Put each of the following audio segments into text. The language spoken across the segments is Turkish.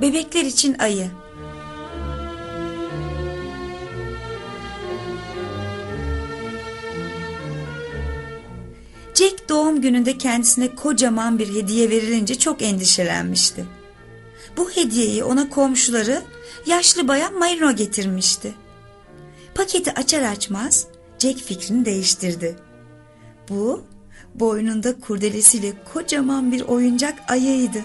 Bebekler için ayı. Jack doğum gününde kendisine kocaman bir hediye verilince çok endişelenmişti. Bu hediyeyi ona komşuları yaşlı bayan Marino getirmişti. Paketi açar açmaz Jack fikrini değiştirdi. Bu boynunda kurdelesiyle kocaman bir oyuncak ayıydı.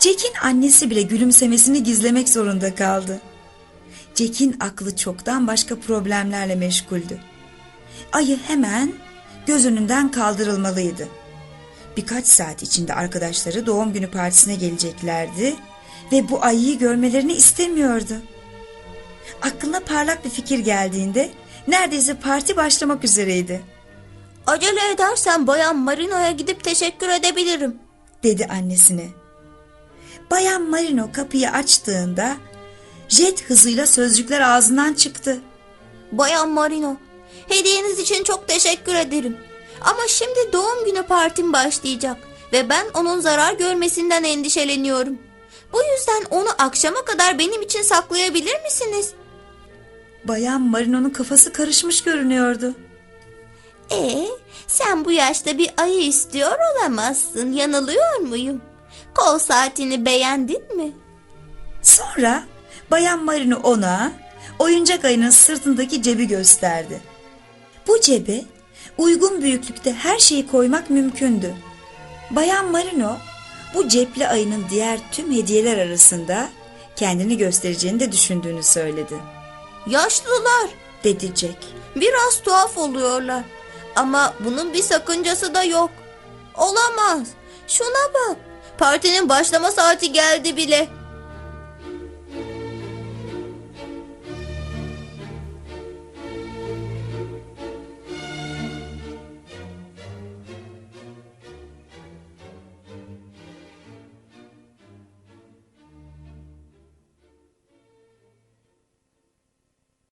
Jack'in annesi bile gülümsemesini gizlemek zorunda kaldı. Jack'in aklı çoktan başka problemlerle meşguldü. Ayı hemen göz önünden kaldırılmalıydı. Birkaç saat içinde arkadaşları doğum günü partisine geleceklerdi ve bu ayıyı görmelerini istemiyordu. Aklına parlak bir fikir geldiğinde neredeyse parti başlamak üzereydi. Acele edersen Bayan Marino'ya gidip teşekkür edebilirim. dedi annesine. Bayan Marino kapıyı açtığında jet hızıyla sözcükler ağzından çıktı. Bayan Marino, hediyeniz için çok teşekkür ederim. Ama şimdi doğum günü partim başlayacak ve ben onun zarar görmesinden endişeleniyorum. Bu yüzden onu akşama kadar benim için saklayabilir misiniz? Bayan Marino'nun kafası karışmış görünüyordu. Ee, sen bu yaşta bir ayı istiyor olamazsın. Yanılıyor muyum? Kol saatini beğendin mi? Sonra Bayan Marino ona oyuncak ayının sırtındaki cebi gösterdi. Bu cebe uygun büyüklükte her şeyi koymak mümkündü. Bayan Marino bu cepli ayının diğer tüm hediyeler arasında kendini göstereceğini de düşündüğünü söyledi. Yaşlılar. Dedi Jack. Biraz tuhaf oluyorlar. Ama bunun bir sakıncası da yok. Olamaz. Şuna bak. Partinin başlama saati geldi bile.